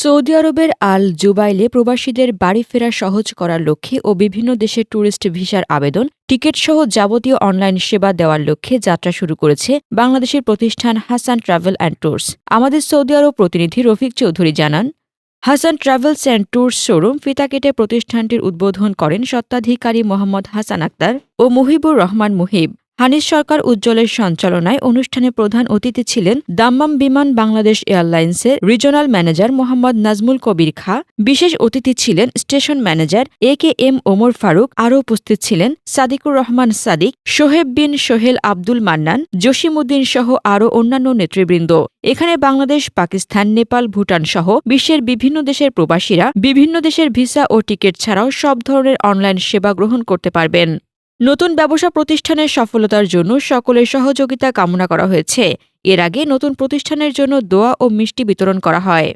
Saudi আরবের আল জুবাইলে প্রবাসীদের বাড়ি ফেরা সহজ করার লক্ষ্যে ও বিভিন্ন দেশের ট্যুরিস্ট ভিসার আবেদন টিকিট সহ যাবতীয় অনলাইন সেবা দেওয়ার লক্ষ্যে যাত্রা শুরু করেছে বাংলাদেশের প্রতিষ্ঠান হাসান ট্রাভেল অ্যান্ড ট্যুরস। আমাদের সৌদি আরব প্রতিনিধি রফিক চৌধুরী জানান, Hasan travels and tours showroom ফিতাকেটে প্রতিষ্ঠানটির উদ্বোধন করেন স্বত্বাধিকারী মোহাম্মদ হাসান আক্তার ও মুহিবুর রহমান মুহিব। হানিস সরকার উজ্জ্বলের সঞ্চালনায় অনুষ্ঠানে প্রধান অতিথি ছিলেন দাম্মাম বিমান বাংলাদেশ এয়ারলাইন্সের রিজনাল ম্যানেজার মোহাম্মদ নাজমুল কবির খা। বিশেষ অতিথি ছিলেন station manager A K M Omar Faruk. আরও উপস্থিত ছিলেন সাদিকুর রহমান সাদিক, সোহেব বিন সোহেল আব্দুল মান্নান, জসিমউদ্দিন সহ আরও অন্যান্য নেতৃবৃন্দ। এখানে বাংলাদেশ, পাকিস্তান, নেপাল, ভুটান সহ বিশ্বের বিভিন্ন দেশের প্রবাসীরা বিভিন্ন দেশের ভিসা ও টিকিট ছাড়াও সব ধরনের অনলাইন সেবা গ্রহণ করতে পারবেন। নতুন ব্যবসা প্রতিষ্ঠানের সফলতার জন্য সকলের সহযোগিতা কামনা করা হয়েছে। এর আগে নতুন প্রতিষ্ঠানের জন্য দোয়া ও মিষ্টি বিতরণ করা হয়।